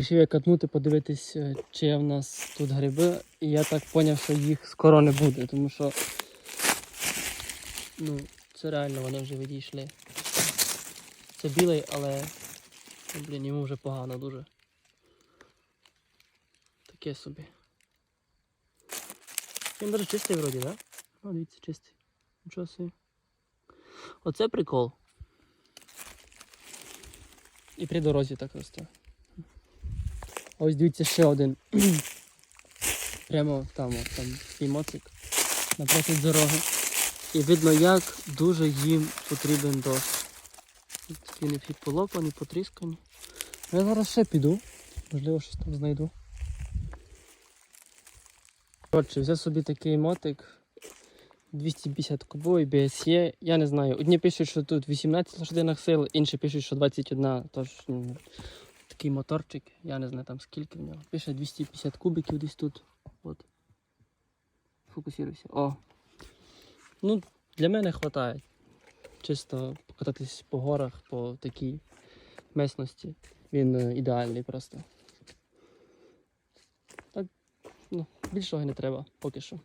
Рішив я катнути, подивитись, е, чи є в нас тут гриби. І я так зрозумів, що їх скоро не буде, тому що ну, це реально вони вже відійшли. Це білий, але ну, блін, йому вже погано дуже. Таке собі. Він даже чистий вроді, так? Да? О, дивіться, чистий. Нічого собі. Оце прикол. І при дорозі так росте. Ось дивіться ще один. Прямо там, там свій моцик напроти дороги. І видно, як дуже їм потрібен дощ. Такі не всі полопані, потріскані. Я зараз ще піду. Можливо, щось там знайду. Коротше, взяв собі такий мотик. 250 кубовий BSE. Я не знаю. Одні пишуть, що тут 18 лошадиних сил, інші пишуть, що 21. Тож ну, такий моторчик. Я не знаю там скільки в нього. Пише 250 кубиків десь тут. От. Фокусируйся. О. Ну, для мене вистачає. Чисто покататись по горах, по такій місності. Він е, ідеальний просто. Так, ну, більшого не треба поки що.